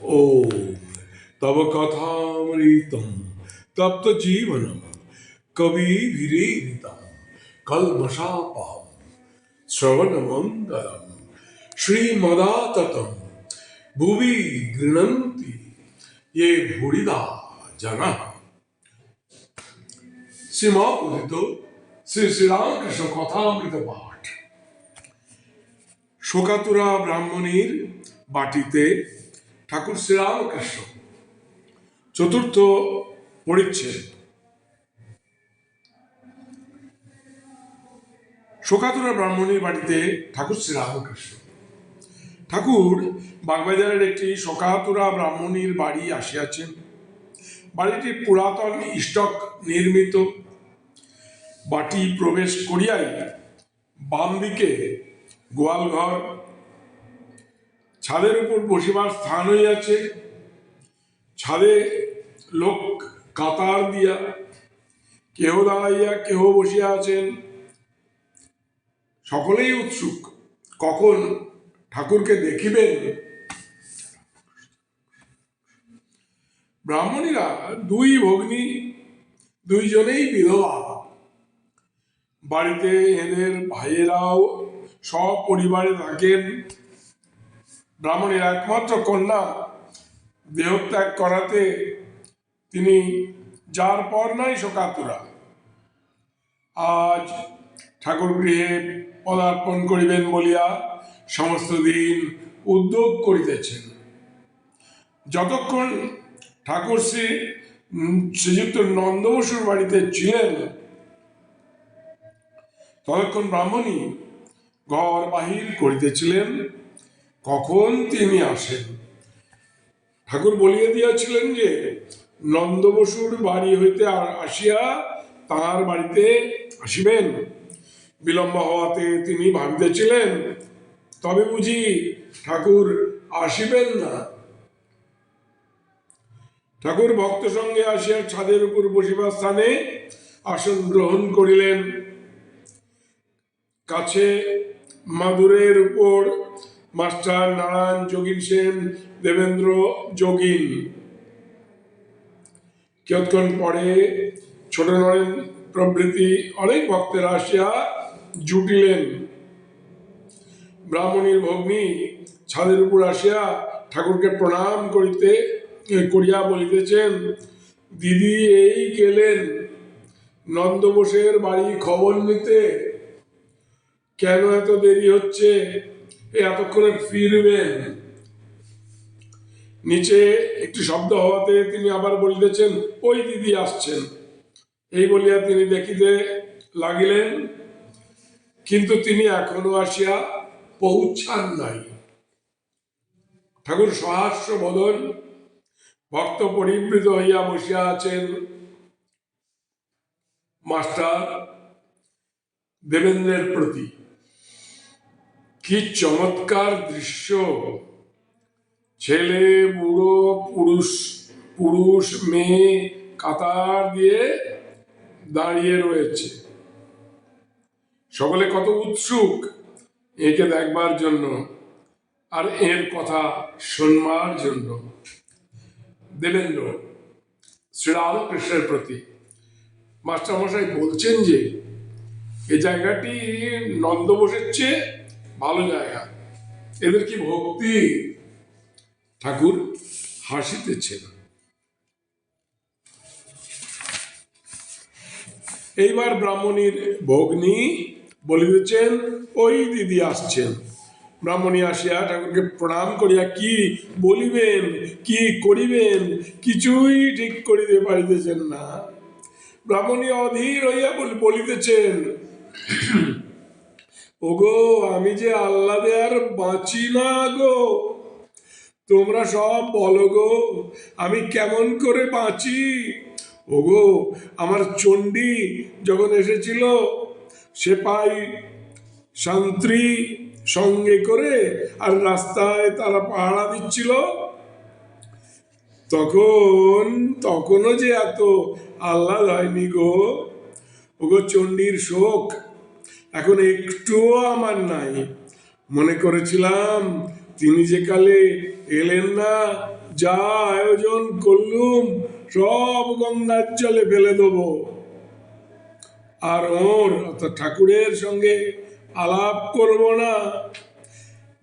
ॐ तव कथामृतं तप्तजीवनं कविभिरीडितं कल्मषापहं श्रवणमङ्गलं श्रीमदाततं भुवि गृह्णन्ति ये भूरिदा जनाः শ্রীমপুরিত শ্রী শ্রীরামকৃষ্ণ কথামৃত পাঠ শোকাতুরা ব্রাহ্মণীর বাটিতে ঠাকুর শ্রীরামকৃষ্ণ। চতুর্থ পরিচ্ছেদ। শোকাতুরা ব্রাহ্মণীর বাড়িতে ঠাকুর শ্রীরামকৃষ্ণ। ঠাকুর বাগবাজারের একটি শোকাতুরা ব্রাহ্মণীর বাড়ি আসিয়াছেন। বাড়িটি পুরাতন স্টক নির্মিত। বাটি প্রবেশ করিয়াই বাম দিকে গোয়ালঘর ছাদের উপর বসিবার স্থান হইয়াছে ছাদে লোক কাতার দিয়া কেহ দাঁড়াইয়া কেহ বসিয়া আছেন। সকলেই উৎসুক। কখন ঠাকুরকে দেখিবেন? ব্রাহ্মণীরা দুই ভগ্নী, দুইজনেই বিধবা। বাড়িতে এদের ভাইয়েরাও সপরিবারে থাকেন। ব্রাহ্মণের একমাত্র কন্যা। দেহত্যাগ করাতে তিনি যার পর নাই শোকাতুরা। আজ ঠাকুর গৃহে পদার্পণ করিবেন বলিয়া সমস্ত দিন উদ্যোগ করিতেছেন। যতক্ষণ ঠাকুর শ্রী, শ্রীযুক্ত নন্দবসুর বাড়িতে ছিলেন, ততক্ষণ ব্রাহ্মণী ঘর বাহির করিতেছিলেন। কখন তিনি আসেন? ঠাকুর বলিয়া দিয়াছিলেন যে, নন্দ বসুর বাড়ি হইতে আসিয়া তাহার বাড়িতে আসিবেন। বিলম্ব হওয়াতে তিনি ভাবিতেছিলেন, তবে বুঝি ঠাকুর আসিবেন না। ঠাকুর ভক্ত সঙ্গে আসিয়া ছাদের উপর বসিবার স্থানে আসন গ্রহণ করিলেন। কাছে মাদুরের উপর মাস্টার নারায়ণ যোগীন সেন, দেবেন্দ্র যোগীন। কিয়ৎক্ষণ পরে ছোট নরেন প্রভৃতি অনেক ভক্তেরা আসিয়া জুটিলেন। ব্রাহ্মণীর ভগ্নী ছাদের উপর আসিয়া ঠাকুরকে প্রণাম করিতে করিয়া বলিতেছেন, দিদি এই গেলেন। নন্দবোসের বাড়ি খবর নিতে। কেন এত দেরি হচ্ছে? এতক্ষণে ফিরবেন। নিচে একটি শব্দ হওয়াতে তিনি আবার বলিতেছেন, ওই দিদি আসছেন। এই বলিয়া তিনি দেখিতে লাগিলেন, কিন্তু তিনি এখনও আসিয়া পৌঁছান নাই। ঠাকুর সহাস্য বদন, ভক্ত পরিবৃত হইয়া বসিয়া আছেন। মাস্টার দেবেন্দ্রের প্রতি। কি চমৎকার দৃশ্য। ছেলে, বুড়ো, পুরুষ পুরুষ, মেয়ে কাতার দিয়ে দাঁড়িয়ে রয়েছে। সকলে কত উৎসুক, একে দেখবার জন্য আর এর কথা শুনবার জন্য। দেবেন্দ্র, শ্রীরামকৃষ্ণের প্রতি মাস্টারমশাই বলছেন যে এই জায়গাটি নন্দ চেয়ে ভালো জায়গা। এদের কি ভক্তি? ঠাকুর হাসিতেছেন এইবার ব্রাহ্মণীর ভগ্নী বলিতেছেন ওই দিদি আসছেন। ব্রাহ্মণী আসিয়া ঠাকুরকে প্রণাম করিয়া, কি বলিবেন? কি করিবেন? কিছুই ঠিক করিতে পারিতেছেন না। ব্রাহ্মণী অধীর হইয়া বলিতেছেন ওগো, আমি যে আল্লাদে আর বাঁচি না গো। তোমরা সব বলো গো, আমি কেমন করে বাঁচি? ওগো, আমার চণ্ডী যখন এসেছিল, সে পাই শান্ত্রী সঙ্গে করে আর রাস্তায় তারা পাহারা দিচ্ছিল। তখন, তখনও যে এত আহ্লাদ হয়নি গো। ওগো, চণ্ডীর শোক এখন একটুও আমার নাই। মনে করেছিলাম, তিনি যে কালে এলেন না, যা আয়োজন করলুম, সব গঙ্গার জলে ফেলে দেবো। আর ওর, অর্থাৎ ঠাকুরের সঙ্গে আলাপ করব না।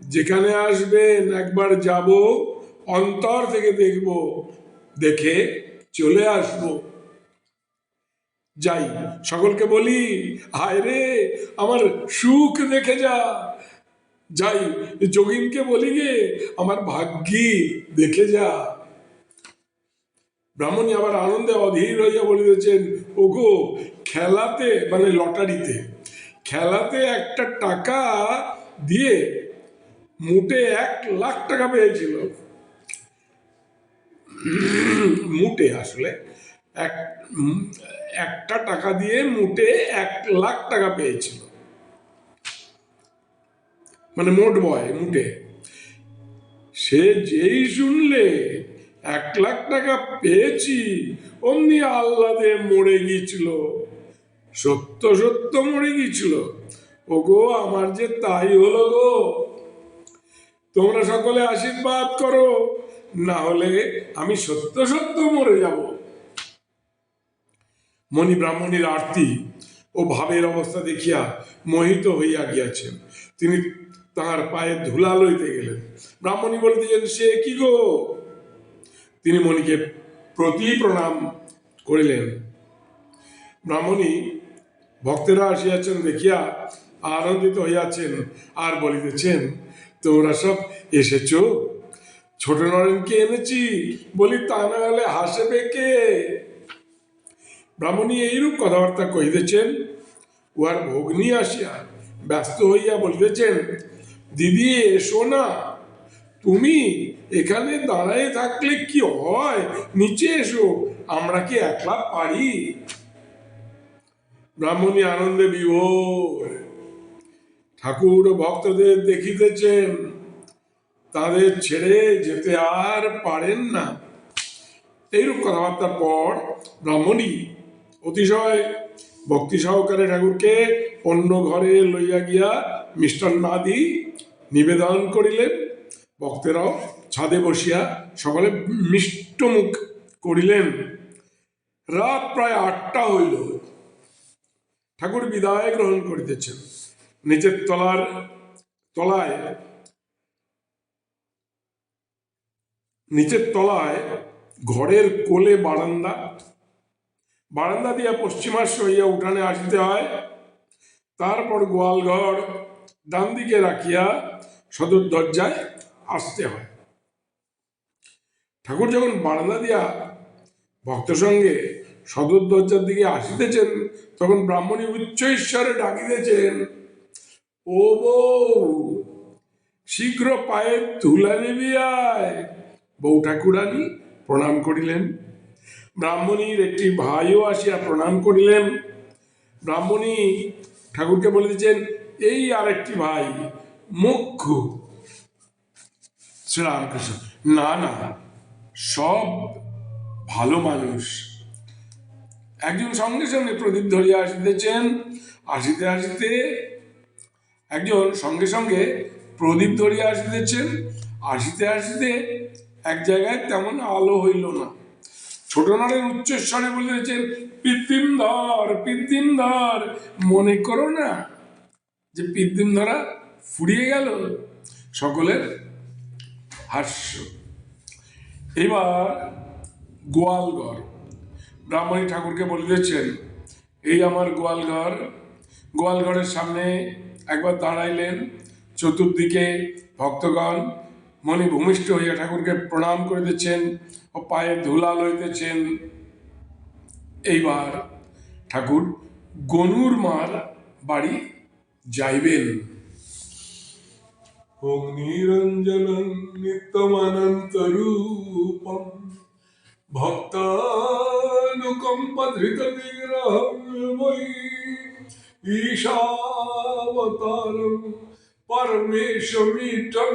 যেখানে আসবেন, একবার যাব, অন্তর থেকে দেখব, দেখে চলে আসব। যাই, সকলকে বলি, হায় রে, আমার সুখ দেখে যা। যাই, যোগিনকে বলি গে, আমার ভাগ্যি দেখে যা। ব্রাহ্মণী আবার আনন্দে অধীর হইয়া বলিতেছেন, ওগো, খেলাতে মানে লটারিতে, খেলাতে একটা টাকা দিয়ে মুটে এক লাখ টাকা পেয়েছিল। মুটে আসলে এক একটা টাকা দিয়ে মুটে এক লাখ টাকা পেয়েছিল। মানে মোট বয়, মুটে। সে যেই শুনলে, এক লাখ টাকা পেয়েছি, অমনি আহ্লাদে মরে গিয়েছিল। সত্য সত্য মরে গিয়েছিল। ও গো আমার যে তাই হলো গো। তোমরা সকলে আশীর্বাদ করো, না হলে আমি সত্য সত্য মরে যাব। মণি ব্রাহ্মণীর আরতি ও ভাবের অবস্থা দেখিয়া মোহিত হইয়া গিয়াছেন। তিনি তাহার পায়ে ধুলা লইতে গেলেন। ব্রাহ্মণী বলিতেছেন, সে কি গো? তিনি মণিকে প্রতি প্রণাম করিলেন। ব্রাহ্মণী ভক্তেরা আসিয়াছেন, দেখিয়া আনন্দিত হইয়াছেন আর বলিতেছেন, তোমরা সব এসেছ? ছোট নরেনকে এনেছি বলি তা না হলে হাসবে কে? ব্রাহ্মণী এইরূপ কথাবার্তা কহিতেছেন, উহার ভগ্নী আসিয়া ব্যস্ত হইয়া বলিতেছেন, দিদি, এসো না। তুমি এখানে দাঁড়ায় থাকলে কি হয়? নিচে এসো, আমরা কি একলা পারি? ব্রাহ্মণী আনন্দে বিভোর। ঠাকুর ভক্তদের দেখিতেছেন, তাদের ছেড়ে যেতে আর পারেন না। এইরূপ কথাবার্তার পর ব্রাহ্মণী অতিশয় ভক্তি সহকারে ঠাকুরকে অন্য ঘরে লইয়া গিয়া মিষ্টান্নাদি নিবেদন করিলেন। ভক্তেরাও ছাদে বসিয়া সকলে মিষ্টমুখ করিলেন। রাত প্রায় আটটা হইল। ঠাকুর বিদায় গ্রহণ করিতেছেন। নিচের তলার তলায় নিচের তলায় ঘরের কোলে বারান্দা বারান্দা দিয়া পশ্চিমাস্য হইয়া উঠানে আসিতে হয়। তারপর গোয়ালঘর ডান দিকে রাখিয়া সদর দরজায় আসতে হয়। ঠাকুর যখন বারান্দা দিয়া ভক্ত সঙ্গে সদর দরজার দিকে আসিতেছেন, তখন ব্রাহ্মণী উচ্চ ঈশ্বরে ডাকিতেছেন, ও বউ, শীঘ্র পায়ে তুলা নিবি আয় বউ ঠাকুরানী প্রণাম করিলেন। ব্রাহ্মণীর একটি ভাইও আসিয়া প্রণাম করিলেন। ব্রাহ্মণী ঠাকুরকে বলিতেছেন, এই আরেকটি ভাই, মুখ্য। শ্রীরামকৃষ্ণ, না না, সব ভালো মানুষ। একজন সঙ্গে সঙ্গে প্রদীপ ধরিয়া আসিতেছেন। আসিতে আসিতে একজন সঙ্গে সঙ্গে প্রদীপ ধরিয়া আসিতেছেন। আসিতে আসিতে এক জায়গায় তেমন আলো হইল না। ছোট নারের উচ্চস্বরে বলিতেছেন পিতৃম ধর পিতৃম ধর মনে করো না যে পিতৃম ধরা ফুরিয়ে গেল? সকলের হাস্য। এবার গোয়ালঘর। ব্রাহ্মণী ঠাকুরকে বলিতেছেন এই আমার গোয়ালঘর। গোয়ালঘরের সামনে একবার দাঁড়াইলেন, চতুর্দিকে ভক্তগণ মনে ভূমিষ্ঠ হইয়া ঠাকুরকে প্রণাম করিতেছেন ও পায়ে ধুলা লইতেছেন। এইবার ঠাকুর গনুর মার বাড়ি যাইবেন। ওম নিরঞ্জনং নিত্যমানন্তরূপম ভক্তানুকম্পধৃতবিগ্রহং বৈ ঈশাবতারং পরমেশমিটং